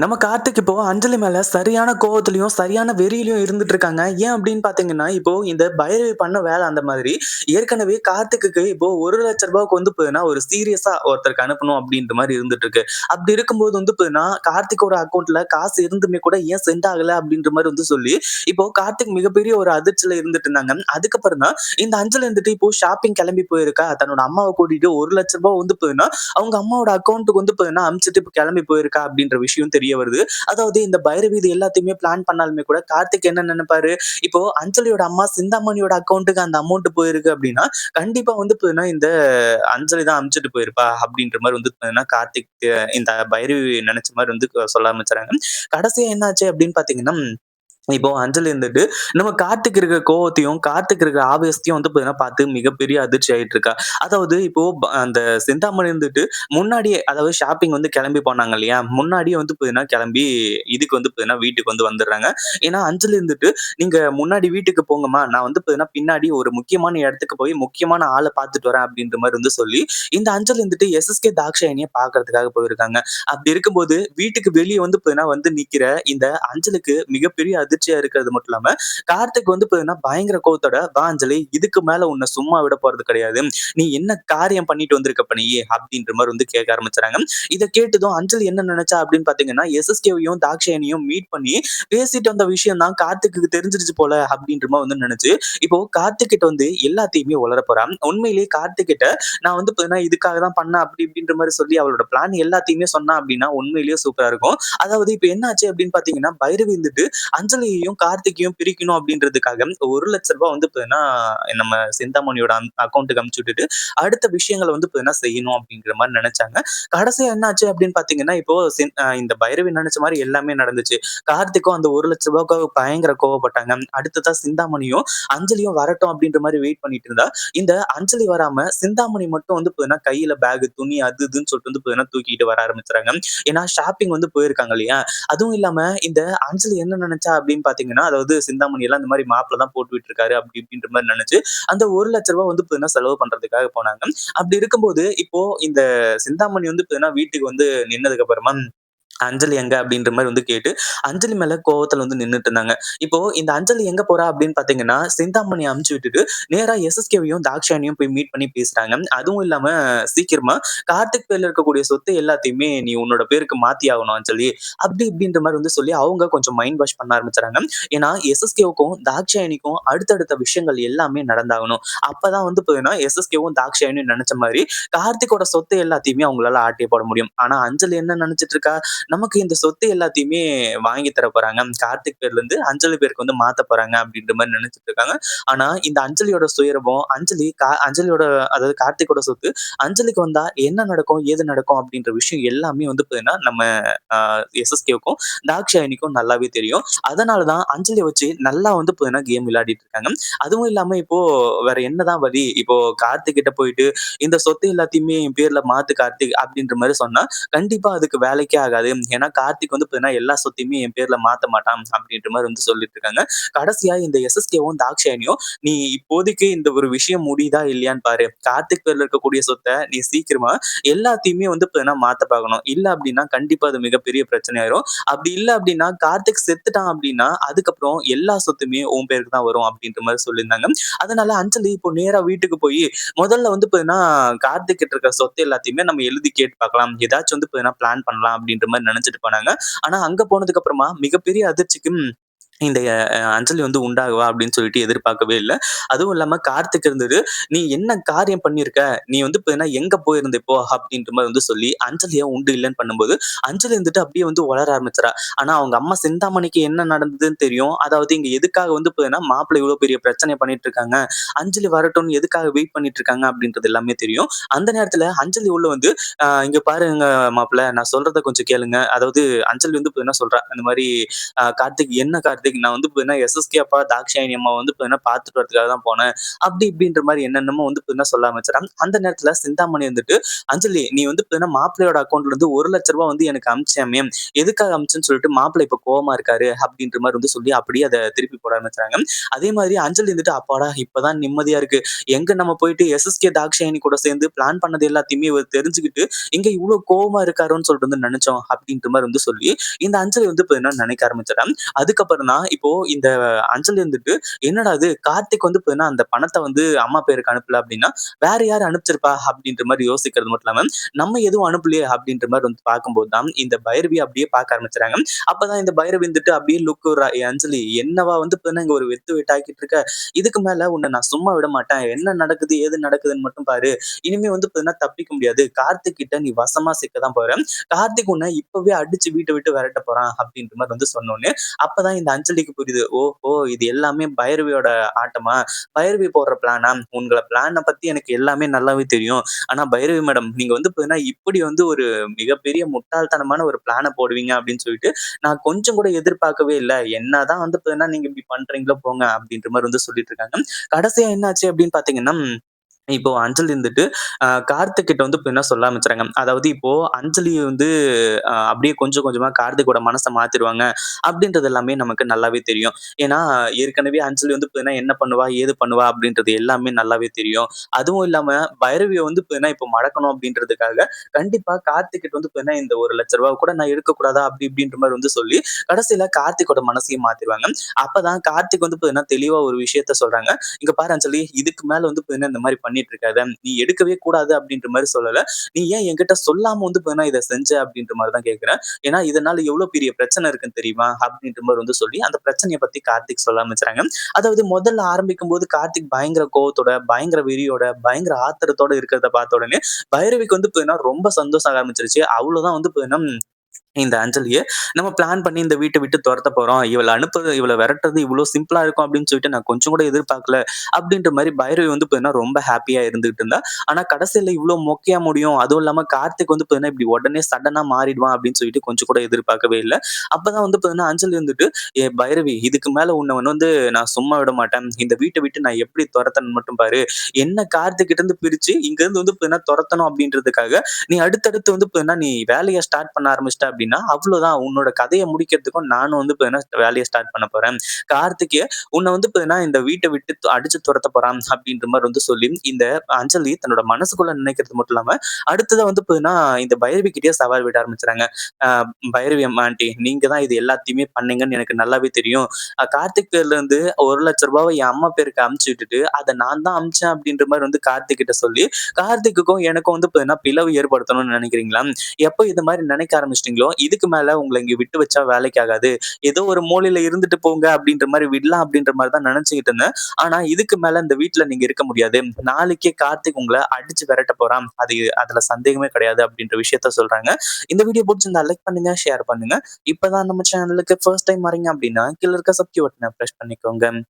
நம்ம கார்த்திக் இப்போ அஞ்சலி மேல சரியான கோவத்திலயும், சரியான வெறியிலையும் இருந்துட்டு இருக்காங்க. ஏன் அப்படின்னு பார்த்தீங்கன்னா, இப்போ இந்த பைரவி பண்ண வேலை அந்த மாதிரி. ஏற்கனவே கார்த்திக்கு இப்போ ரூ. 1,00,000 வந்து போதுன்னா ஒரு சீரியஸா ஒருத்தருக்கு அனுப்பணும் அப்படின்ற மாதிரி இருந்துட்டு இருக்கு. அப்படி இருக்கும்போது வந்து போதுன்னா கார்த்திகோட அக்கௌண்ட்ல காசு இருந்துமே கூட ஏன் சென்ட் ஆகல அப்படின்ற மாதிரி வந்து சொல்லி, இப்போ கார்த்திக் மிகப்பெரிய ஒரு அதிர்ச்சியில இருந்துட்டு இருந்தாங்க. அதுக்கப்புறம் தான் இந்த அஞ்சலி வந்துட்டு இப்போ ஷாப்பிங் கிளம்பி போயிருக்கா. தன்னோட அம்மாவை கூட்டிட்டு ரூ. 1,00,000 வந்து போதுன்னா அவங்க அம்மாவோட அக்கௌண்ட்டுக்கு வந்து போதுன்னா அமிச்சிட்டு இப்போ கிளம்பி போயிருக்கா அப்படின்ற விஷயம் தெரியும் தெரிய வருது. அதாவது இந்த பைரவி இது எல்லாத்தையுமே பிளான் பண்ணாலுமே கூட கார்த்திக் என்ன நினைப்பாரு, இப்போ அஞ்சலியோட அம்மா சிந்தாமணியோட அக்கௌண்ட்டுக்கு அந்த அமௌண்ட் போயிருக்கு அப்படின்னா, கண்டிப்பா வந்து பார்த்தீங்கன்னா, இந்த அஞ்சலி தான் அனுப்பிச்சுட்டு போயிருப்பா அப்படின்ற மாதிரி வந்து பார்த்தீங்கன்னா, கார்த்திக் இந்த பைரவி நினைச்ச மாதிரி வந்து சொல்ல ஆரம்பிச்சாங்க கடைசியா என்னாச்சு அப்படின்னு பார்த்தீங்கன்னா இப்போ அஞ்சல் இருந்துட்டு நம்ம கார்த்திக் இருக்கிற கோவத்தையும், கார்த்திக் இருக்கிற ஆவேசத்தையும் வந்து பார்த்தீங்கன்னா பார்த்து மிகப்பெரிய அதிர்ச்சி ஆயிட்டு இருக்கா. அதாவது இப்போ அந்த சிந்தாமணி இருந்துட்டு முன்னாடியே அதாவது ஷாப்பிங் வந்து கிளம்பி போனாங்க இல்லையா? முன்னாடியே வந்து பார்த்தீங்கன்னா கிளம்பி இதுக்கு வந்து பார்த்தீங்கன்னா வீட்டுக்கு வந்து வந்துடுறாங்க. ஏன்னா அஞ்சல் இருந்துட்டு, "நீங்க முன்னாடி வீட்டுக்கு போங்கம்மா. நான் வந்து பார்த்தீங்கன்னா பின்னாடி ஒரு முக்கியமான இடத்துக்கு போய் முக்கியமான ஆளை பார்த்துட்டு வரேன்." அப்படின்ற மாதிரி வந்து சொல்லி, இந்த அஞ்சல் இருந்துட்டு எஸ்.எஸ்.கே தாக்ஷாயணியை பார்க்கறதுக்காக போயிருக்காங்க. அப்படி இருக்கும்போது வீட்டுக்கு வெளியே வந்து பார்த்தீங்கன்னா வந்து நிக்கிற இந்த அஞ்சலுக்கு மிகப்பெரிய அதிர்ச்சியா இருக்கிறது மட்டும் இல்லாம, கார்த்திக் வந்து பாத்தீங்கன்னா பயங்கர கோவத்தோட, வாஞ்சலி இதுக்கு மேல உன்னை சும்மா விட போறது கிடையாது. நீ என்ன காரியம் பண்ணிட்டு வந்திருக்க நீ?" அப்படின்ற மாதிரி வந்து கேட்க ஆரம்பிச்சாங்க இத கேட்டதும் அஞ்சலி என்ன நினைச்சா அப்படின்னு பார்த்தீங்கன்னா, எஸ்.எஸ்.கேவையும் தாக்ஷாயணியும் மீட் பண்ணி பேசிட்டு வந்த விஷயம் தான் கார்த்திக்கு தெரிஞ்சிருச்சு போல அப்படின்ற மாதிரி வந்து நினைச்சு, இப்போ கார்த்திக் கிட்ட வந்து எல்லாத்தையுமே உளர போறான் உண்மையிலேயே கார்த்திக் கிட்ட நான் வந்து பாத்தீங்கன்னா இதுக்காக தான் பண்ண அப்படி இப்படின்ற மாதிரி சொல்லி அவளோட பிளான் எல்லாத்தையுமே சொன்னா அப்படின்னா உண்மையிலேயே சூப்பரா இருக்கும். அதாவது இப்போ என்ன ஆச்சு அப்படின்னு பாத்தீங்கன்னா பைரவி அஞ்சல் அஞ்சலியையும், கார்த்திகையும் பிரிக்கணும் அப்படின்றதுக்காக ஒரு லட்ச ரூபாய் வந்து பார்த்தீங்கன்னா, நம்ம சிந்தாமணியோட அக்கௌண்ட்டுக்கு அக்கவுண்ட்க்கு அனுப்பிச்சு விட்டுட்டு, அடுத்த விஷயங்கள வந்து பார்த்தீங்கன்னா செய்யணும் அப்படிங்கிற மாதிரி நினைச்சாங்க கடைசியா என்னாச்சு அப்படின்னு பாத்தீங்கன்னா இப்போ இந்த பைரவி நினைச்ச மாதிரி எல்லாமே நடந்துச்சு. கார்த்திக்கும் அந்த ஒரு லட்ச ரூபாய்க்கு பயங்கர கோவப்பட்டாங்க. அடுத்ததா சிந்தாமணியும், அஞ்சலியும் வரட்டும் அப்படின்ற மாதிரி வெயிட் பண்ணிட்டு இருந்தா, இந்த அஞ்சலி வராம சிந்தாமணி மட்டும் வந்து பார்த்தீங்கன்னா, கையில பேக், துணி அது இதுன்னு சொல்லிட்டு வந்து பார்த்தீங்கன்னா தூக்கிட்டு வர ஆரம்பிச்சுறாங்க. ஏன்னா ஷாப்பிங் வந்து போயிருக்காங்க இல்லையா? அதுவும் இல்லாம இந்த அஞ்சலி என்ன நினைச்சா அப்படின்னு அப்படின்னு பாத்தீங்கன்னா அதாவது சிந்தாமணி எல்லாம் இந்த மாதிரி மாப்பிள தான் போட்டு விட்டுருக்காரு அப்படி இப்படின்ற மாதிரி நினைச்சு அந்த ஒரு லட்ச ரூபா வந்து பார்த்தீங்கன்னா செலவு பண்றதுக்காக போனாங்க. அப்படி இருக்கும்போது, இப்போ இந்த சிந்தாமணி வந்து பார்த்தீங்கன்னா வீட்டுக்கு வந்து நின்னதுக்கு அப்புறமா அஞ்சலி எங்க? அப்படின்ற மாதிரி வந்து கேட்டு, அஞ்சலி மேல கோவத்துல வந்து நின்னுட்டு இருந்தாங்க. இப்போ இந்த அஞ்சலி எங்க போறா அப்படின்னு பாத்தீங்கன்னா சிந்தாமணி அமுச்சு விட்டுட்டு, நேரா எஸ்.எஸ்.கேவையும், தாக்ஷாயணியும் போய் மீட் பண்ணி பேசுறாங்க. அதுவும் இல்லாம சீக்கிரமா கார்த்திக் பேர்ல இருக்கக்கூடிய சொத்து எல்லாத்தையுமே நீ உன்னோட பேருக்கு மாத்தி ஆகணும் அஞ்சலி. அப்படி இப்படின்ற மாதிரி வந்து சொல்லி அவங்க கொஞ்சம் மைண்ட் வாஷ் பண்ண ஆரம்பிச்சாங்க ஏன்னா எஸ்.எஸ்.கேவுக்கும், தாக்ஷாயணிக்கும் அடுத்தடுத்த விஷயங்கள் எல்லாமே நடந்தாகணும். அப்பதான் வந்து பார்த்தீங்கன்னா, எஸ்.எஸ்.கேவும், தாக்ஷாயணியும் நினைச்ச மாதிரி கார்த்திகோட சொத்து எல்லாத்தையுமே அவங்களால ஆட்டிய போட முடியும். ஆனா அஞ்சலி என்ன நினைச்சிட்டு இருக்கா? நமக்கு இந்த சொத்து எல்லாத்தையுமே வாங்கி தர போறாங்க. கார்த்திக் பேர்ல இருந்து அஞ்சலி பேருக்கு வந்து மாத்த போறாங்க அப்படின்ற மாதிரி நினைச்சிட்டு இருக்காங்க. ஆனா இந்த அஞ்சலியோட சுயரூபம், அஞ்சலி கா அஞ்சலியோட அதாவது கார்த்திக்கோட சொத்து அஞ்சலிக்கு வந்தா என்ன நடக்கும்? ஏது நடக்கும்? அப்படின்ற விஷயம் எல்லாமே வந்து பார்த்தீங்கன்னா, நம்ம எஸ்.எஸ்.கேவுக்கும், தாக்ஷாயினிக்கும் நல்லாவே தெரியும். அதனாலதான் தான் வச்சு நல்லா வந்து பார்த்தீங்கன்னா கேம் விளையாடிட்டு இருக்காங்க. அதுவும் இல்லாம இப்போ வேற என்னதான் வழி? இப்போ கார்த்திக் கிட்ட போயிட்டு இந்த சொத்து எல்லாத்தையுமே என் பேர்ல மாத்து கார்த்திக் அப்படின்ற மாதிரி சொன்னா, கண்டிப்பா அதுக்கு வேலைக்கே ஆகாது. ஏன்னா கார்த்திக் வந்து பார்த்தீங்கன்னா எல்லா சொத்தையுமே என் பேர்ல மாத்த மாட்டான் அப்படின்ற மாதிரி வந்து சொல்லிட்டு இருக்காங்க. கடைசியா இந்த எஸ்.எஸ்.கேவும், தாக்ஷாயணியும் நீ இப்போதைக்கு இந்த ஒரு விஷயம் முடியுதா இல்லையான்னு பாரு. கார்த்திக் பேர்ல இருக்கக்கூடிய சொத்தை நீ சீக்கிரமா எல்லாத்தையுமே வந்து பார்த்தீங்கன்னா மாத்த பார்க்கணும். இல்ல அப்படின்னா கண்டிப்பா அது மிகப்பெரிய பிரச்சனை ஆயிரும். அப்படி இல்ல அப்படின்னா கார்த்திக் செத்துட்டான் அப்படின்னா, அதுக்கப்புறம் எல்லா சொத்துமே உன் பேருக்கு தான் வரும் அப்படின்ற மாதிரி சொல்லியிருந்தாங்க. அதனால அஞ்சலி இப்போ நேரா வீட்டுக்கு போய் முதல்ல வந்து பார்த்தீங்கன்னா, கார்த்திக் கிட்ட இருக்க சொத்து எல்லாத்தையுமே நம்ம எழுதி கேட்டு பார்க்கலாம். ஏதாச்சும் வந்து பார்த்தீங்கன்னா பிளான் பண்ணலாம் அப்படின்ற மாதிரி மாதிரி நினைச்சிட்டு போனாங்க. ஆனா அங்க போனதுக்கு அப்புறமா மிகப்பெரிய அதிர்ச்சிக்கு இந்த அஞ்சலி வந்து உண்டாகுவா அப்படின்னு சொல்லிட்டு எதிர்பார்க்கவே இல்லை அதுவும் இல்லாம கார்த்திக் இருந்தது "நீ என்ன காரியம் பண்ணியிருக்க? நீ வந்து பார்த்தீங்கன்னா எங்க போயிருந்த இப்போ?" அப்படின்ற மாதிரி வந்து சொல்லி அஞ்சலியா உண்டு இல்லைன்னு பண்ணும்போது, அஞ்சலி இருந்துட்டு அப்படியே வந்து வளர ஆரம்பிச்சிடா ஆனா அவங்க அம்மா சிந்தாமணிக்கு என்ன நடந்ததுன்னு தெரியும். அதாவது இங்க எதுக்காக வந்து பார்த்தீங்கன்னா மாப்பிள்ளை இவ்வளோ பெரிய பிரச்சனை பண்ணிட்டு இருக்காங்க. அஞ்சலி வரட்டும்னு எதுக்காக வெயிட் பண்ணிட்டு இருக்காங்க அப்படின்றது எல்லாமே தெரியும். அந்த நேரத்துல அஞ்சலி உள்ள வந்து, இங்க பாருங்க மாப்பிள்ளை நான் சொல்றத கொஞ்சம் கேளுங்க." அதாவது அஞ்சலி வந்து பார்த்தீங்கன்னா சொல்றா. இந்த மாதிரி "கார்த்திக் என்ன கார்த்திக் கார்த்திக் நான் வந்து பார்த்தீங்கன்னா எஸ்எஸ்கே அப்பா, தாக்ஷாயினி அம்மா வந்து பார்த்தீங்கன்னா பார்த்துட்டு வரதுக்காக தான் போனேன். அப்படி இப்படின்ற மாதிரி என்னென்னமோ வந்து பார்த்தீங்கன்னா சொல்ல ஆரம்பிச்சுட்டாங்க. அந்த நேரத்துல சிந்தாமணி வந்துட்டு, "அஞ்சலி நீ வந்து பார்த்தீங்கன்னா மாப்பிள்ளையோட அக்கௌண்ட்ல இருந்து ஒரு லட்ச ரூபா வந்து எனக்கு அமிச்சாமே எதுக்காக அமிச்சுன்னு சொல்லிட்டு மாப்பிள்ளை இப்ப கோவமா இருக்காரு." அப்படின்ற மாதிரி வந்து சொல்லி அப்படியே அதை திருப்பி போட ஆரம்பிச்சாங்க அதே மாதிரி அஞ்சலி வந்துட்டு, "அப்பாடா இப்பதான் நிம்மதியா இருக்கு. எங்க நம்ம போயிட்டு எஸ்எஸ்கே, தாக்ஷாயினி கூட சேர்ந்து பிளான் பண்ணது எல்லாத்தையுமே தெரிஞ்சுக்கிட்டு, இங்க இவ்வளவு கோவமா இருக்காருன்னு சொல்லிட்டு வந்து நினைச்சோம் அப்படின்ற மாதிரி வந்து சொல்லி, இந்த அஞ்சலி வந்து பார்த்தீங்கன்னா நினைக்க ஆரம்பிச்சுட்டா. அதுக்கப்புறம் தான் இப்போ இந்த அஞ்சல் இருந்துட்டு "என்னடா இது கார்த்திக் வந்து பார்த்தீங்கன்னா அந்த பணத்தை வந்து அம்மா பேருக்கு அனுப்பல அப்படின்னா, வேற யார் அனுப்பிச்சிருப்பா?" அப்படின்ற மாதிரி யோசிக்கிறது மட்டும் இல்லாம, நம்ம எதுவும் அனுப்பலையே அப்படின்ற மாதிரி வந்து பார்க்கும்போது தான், இந்த பைரவி அப்படியே பார்க்க ஆரம்பிச்சுறாங்க. அப்பதான் இந்த பைரவி வந்துட்டு அப்படியே லுக் அஞ்சலி என்னவா வந்து இங்க ஒரு வெத்து வெட்டாக்கிட்டு இருக்க? இதுக்கு மேல உன்ன நான் சும்மா விட மாட்டேன். என்ன நடக்குது, ஏது நடக்குதுன்னு மட்டும் பாரு. இனிமே வந்து பாத்தீங்கன்னா தப்பிக்க முடியாது. கார்த்திக் கிட்ட நீ வசமா சிக்க தான் போற. கார்த்திக் உன்ன இப்பவே அடிச்சு வீட்டை விட்டு விரட்ட போறான்." அப்படின்ற மாதிரி வந்து சொன்னோன்னு அப்பதான் இந்த அஞ்சலிக்கு புரியுது. ஓஹோ! இது எல்லாமே பைரவியோட ஆட்டமா? பைரவி போடுற பிளானா? உங்களை பிளான பத்தி எனக்கு எல்லாமே நல்லாவே தெரியும். ஆனா பைரவி மேடம் நீங்க வந்து பார்த்தீங்கன்னா இப்படி வந்து ஒரு மிகப்பெரிய முட்டாள்தனமான ஒரு பிளானை போடுவீங்க அப்படின்னு சொல்லிட்டு, நான் கொஞ்சம் கூட எதிர்பார்க்கவே இல்லை என்னதான் வந்து பார்த்தீங்கன்னா நீங்க இப்படி பண்றீங்களோ போங்க அப்படின்ற மாதிரி வந்து சொல்லிட்டு இருக்காங்க. கடைசியா என்னாச்சு அப்படின்னு பார்த்தீங்கன்னா, இப்போ அஞ்சலி இருந்துட்டு அ கார்த்திக் கிட்ட வந்து இப்ப என்ன சொல்ல ஆரம்பிச்சுறாங்க. அதாவது இப்போ அஞ்சலி வந்து அ அப்படியே கொஞ்சம் கொஞ்சமா கார்த்திக்கோட மனச மாத்திருவாங்க அப்படின்றது எல்லாமே நமக்கு நல்லாவே தெரியும். ஏன்னா ஏற்கனவே அஞ்சலி வந்து பார்த்தீங்கன்னா என்ன பண்ணுவா, ஏது பண்ணுவா அப்படின்றது எல்லாமே நல்லாவே தெரியும். அதுவும் இல்லாம பைரவிய வந்து பார்த்தீங்கன்னா இப்போ மடக்கணும் அப்படின்றதுக்காக கண்டிப்பா கார்த்திக் கிட்ட வந்து பார்த்தீங்கன்னா இந்த ரூ. 1,00,000 கூட நான் எடுக்கக்கூடாதா அப்படி இப்படின்ற மாரி வந்து சொல்லி, கடைசியில கார்த்திக்கோட மனசையும் மாத்திருவாங்க. அப்பதான் கார்த்திக் வந்து பார்த்தீங்கன்னா தெளிவா ஒரு விஷயத்த சொல்றாங்க. "இங்க பாரு அஞ்சலி இதுக்கு மேல வந்து பார்த்தீங்கன்னா இந்த மாரி பண்ணிட்டு இருக்காத. நீ எடுக்கவே கூடாது அப்படின்ற மாதிரி சொல்லல. நீ ஏன் என்கிட்ட சொல்லாம வந்து பார்த்தீங்கன்னா இத செஞ்ச அப்படின்ற மாதிரி தான் கேட்கிறேன். ஏன்னா இதனால எவ்வளவு பெரிய பிரச்சனை இருக்குன்னு தெரியுமா?" அப்படின்ற மாதிரி வந்து சொல்லி அந்த பிரச்சனைய பத்தி கார்த்திக் சொல்ல ஆரம்பிச்சாங்க அதாவது முதல்ல ஆரம்பிக்கும்போது கார்த்திக் பயங்கர கோவத்தோட, பயங்கர வெறியோட, பயங்கர ஆத்திரத்தோட இருக்கிறத பார்த்த உடனே பைரவிக்கு வந்து பார்த்தீங்கன்னா ரொம்ப சந்தோஷம் ஆரம்பிச்சிருச்சு அவ்வளவுதான் வந்து இந்த அஞ்சலியை நம்ம பிளான் பண்ணி இந்த வீட்டை விட்டு துரத்த போறோம். இவளை அனுப்புறது இவளை விரட்டுறது இவ்வளோ சிம்பிளா இருக்கும் அப்படின்னு சொல்லிட்டு நான் கொஞ்சம் கூட எதிர்பார்க்கல. அப்படின்ற மாதிரி பைரவி வந்து பார்த்தீங்கன்னா ரொம்ப ஹாப்பியா இருந்துகிட்டு இருந்தா. ஆனா கடைசியில இவ்வளோ மொக்கையா முடியும். அதுவும் இல்லாம கார்த்திக் வந்து பார்த்தீங்கன்னா இப்படி உடனே சடனா மாறிடுவான் அப்படின்னு சொல்லிட்டு கொஞ்சம் கூட எதிர்பார்க்கவே இல்லை அப்பதான் வந்து பார்த்தீங்கன்னா அஞ்சலி வந்துட்டு, "ஏ பைரவி இதுக்கு மேல உன்னை வந்து நான் சும்மா விட மாட்டேன். இந்த வீட்டை விட்டு நான் எப்படி தொரத்தன்னு மட்டும் பாரு. என்ன கார்த்திக் கிட்ட இருந்து பிரிச்சு இங்க இருந்து வந்து பார்த்தீங்கன்னா துரத்தணும் அப்படின்றதுக்காக நீ அடுத்தடுத்து வந்து பார்த்தீங்கன்னா நீ வேலையை ஸ்டார்ட் பண்ண ஆரம்பிச்சிட்ட அப்படின்னா, அவ்வளோதான் உன்னோட கதையை முடிக்கிறதுக்கும் நானும் வந்து பார்த்தீங்கன்னா வேலையை ஸ்டார்ட் பண்ண போறேன். கார்த்திகே உன்னை வந்து பார்த்தீங்கன்னா இந்த வீட்டை விட்டு அடிச்சு துரத்த போறான் அப்படின்ற மாதிரி வந்து சொல்லி, இந்த அஞ்சலி தன்னோட மனசுக்குள்ள நினைக்கிறது மட்டும் இல்லாம, அடுத்ததை வந்து பார்த்தீங்கன்னா இந்த பைரவி கிட்டே சவால் விட ஆரம்பிச்சுறாங்க. பைரவி அம்மா ஆண்டி நீங்க தான் இது எல்லாத்தையுமே பண்ணீங்கன்னு எனக்கு நல்லாவே தெரியும். கார்த்திக் பேர்ல இருந்து ரூ. 1,00,000 என் அம்மா பேருக்கு அமுச்சு விட்டுட்டு, அதை நான் தான் அமிச்சேன் அப்படின்ற மாதிரி வந்து கார்த்திக் கிட்ட சொல்லி, கார்த்திக்குக்கும் எனக்கும் வந்து பார்த்தீங்கன்னா பிளவு ஏற்படுத்தணும்னு நினைக்கிறீங்களா? எப்போ இது மாதிரி நினைக்க ஆரம்பிச்சிட்டீங்களோ, இதுக்கு மேல உங்களை இங்க விட்டு வச்சா வேலைக்கு ஆகாது. ஏதோ ஒரு மூலையில இருந்துட்டு போங்க அப்படின்ற மாதிரி விடலாம் அப்படின்ற மாதிரி தான் நினைச்சுக்கிட்டு இருந்தேன். ஆனா இதுக்கு மேல இந்த வீட்டுல நீங்க இருக்க முடியாது. நாளைக்கே கார்த்திக் உங்களை அடிச்சு விரட்ட போறான். அது அதுல சந்தேகமே கிடையாது அப்படின்ற விஷயத்த சொல்றாங்க. இந்த வீடியோ பிடிச்சிருந்தா லைக் பண்ணுங்க, ஷேர் பண்ணுங்க. இப்பதான் நம்ம சேனலுக்கு ஃபர்ஸ்ட் டைம் வரீங்க அப்படின்னா, கீழே இருக்க சப்ஸ்கிரைப் பட்டனை ப்ரெஸ் பண்ணிக்கோங்க.